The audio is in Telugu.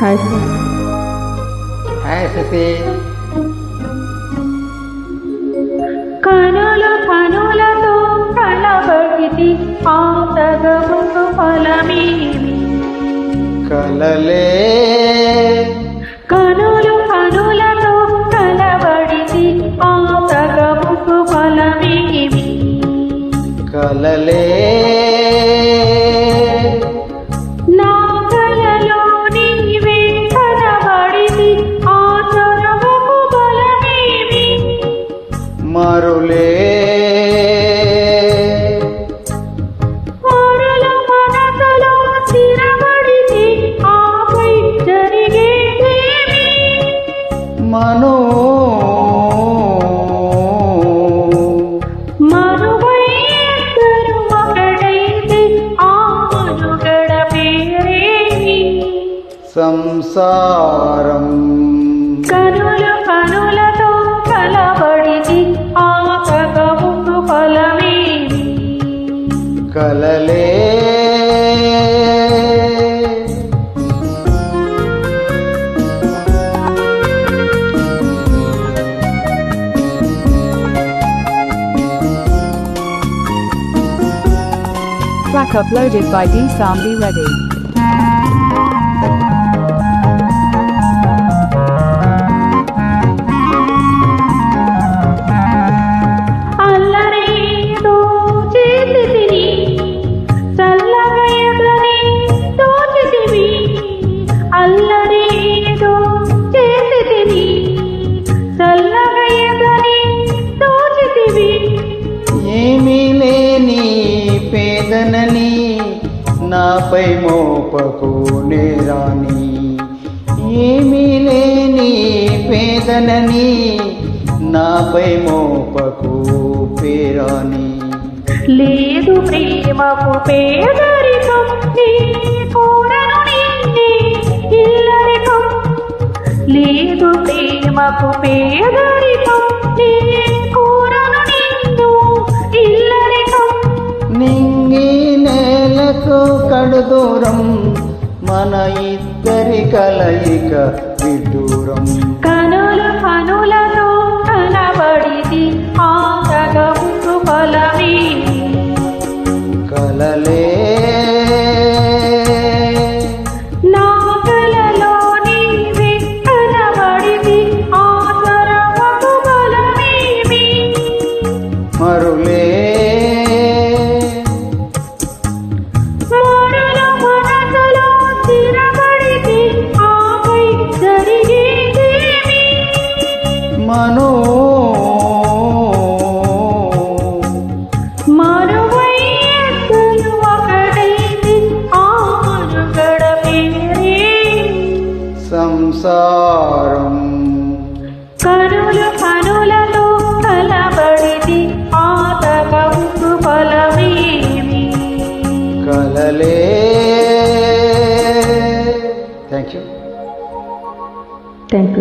హాయ్ హాయ్ శశి కనులు కనులతో కలబడితి ఆతగముకు ఫలమేమి కలలే మను. సంసారం. కనులు కనులతో కలబడితి ఆ తగముకు ఫలమేమి? కలలే Track uploaded by D Sambi Reddy. అల్లరేదో జనని నాపై మోపకు నేరాని ఏమీ లేని పేదనని నాపై మోపకు పేరాని లేదు ప్రేమకు పేదరికం కోరను నిన్నే ఇల్లరికం. లేదు ప్రేమకు పేదరికం నేలకు కడుదూరం మన ఇద్దరి కలయిక విడ్డూరం. కనుల కనులతో కనబడిది ఆ కలలే. మరల. ಕಲಲೇ ಥ್ಯಾಂಕ್ ಯು ಥ್ಯಾಂಕ್ ಯು